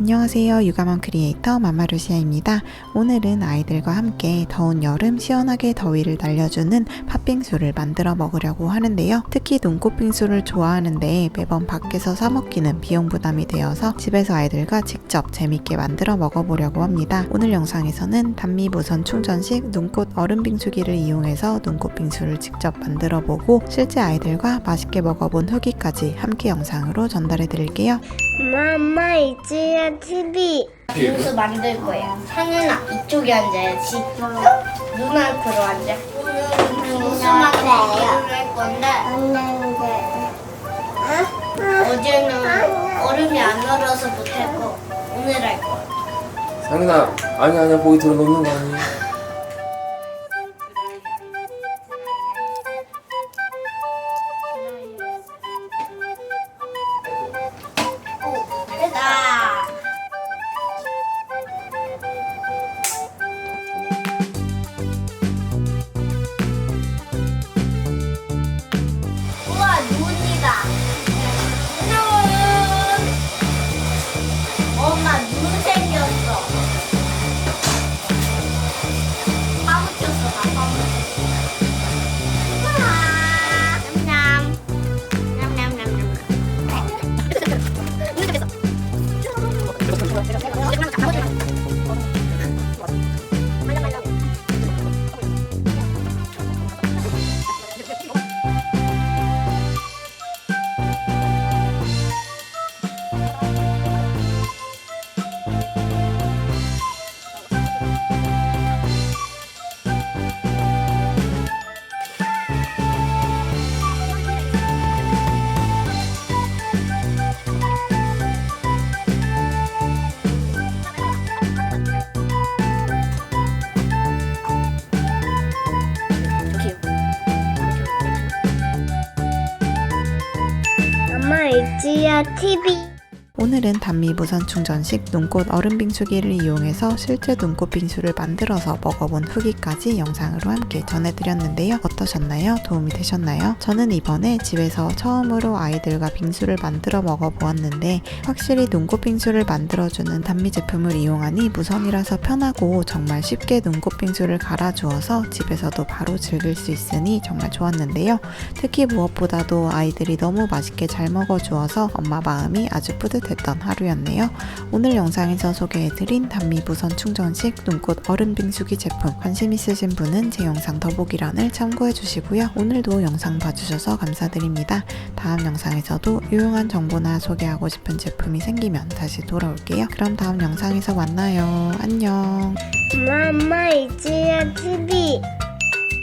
안녕하세요. 육아맘 크리에이터 마마루시아입니다. 오늘은 아이들과 함께 더운 여름 시원하게 더위를 날려주는 팥빙수를 만들어 먹으려고 하는데요. 특히 눈꽃빙수를 좋아하는데 매번 밖에서 사 먹기는 비용 부담이 되어서 집에서 아이들과 직접 재밌게 만들어 먹어보려고 합니다. 오늘 영상에서는 단미 무선 충전식 눈꽃 얼음빙수기를 이용해서 눈꽃빙수를 직접 만들어 보고 실제 아이들과 맛있게 먹어본 후기까지 함께 영상으로 전달해 드릴게요. 엄마 이 지야 TV 빙수 만들 거예요. 하늘아 이쪽에 앉아야지. 누나 그로 앉아. 오늘은 만들기를 할 건데. 어제는 얼음이 안 얼어서 못했고 오늘 할 거야. 상윤아 아니 아니야. 거기 들어 놓는 거 아니야 엄마 이지야 TV 오늘은 단미 무선 충전식 눈꽃 얼음 빙수기를 이용해서 실제 눈꽃 빙수를 만들어서 먹어본 후기까지 영상으로 함께 전해드렸는데요. 어떠셨나요? 도움이 되셨나요? 저는 이번에 집에서 처음으로 아이들과 빙수를 만들어 먹어보았는데 확실히 눈꽃 빙수를 만들어주는 단미 제품을 이용하니 무선이라서 편하고 정말 쉽게 눈꽃 빙수를 갈아주어서 집에서도 바로 즐길 수 있으니 정말 좋았는데요. 특히 무엇보다도 아이들이 너무 맛있게 잘 먹어주어서 엄마 마음이 아주 뿌듯 했던 하루였네요. 오늘 영상에서 소개해드린 단미 무선 충전식 눈꽃 얼음 빙수기 제품 관심 있으신 분은 제 영상 더보기란을 참고해주시고요. 오늘도 영상 봐주셔서 감사드립니다. 다음 영상에서도 유용한 정보나 소개하고 싶은 제품이 생기면 다시 돌아올게요. 그럼 다음 영상에서 만나요. 안녕. 엄마 이지야 TV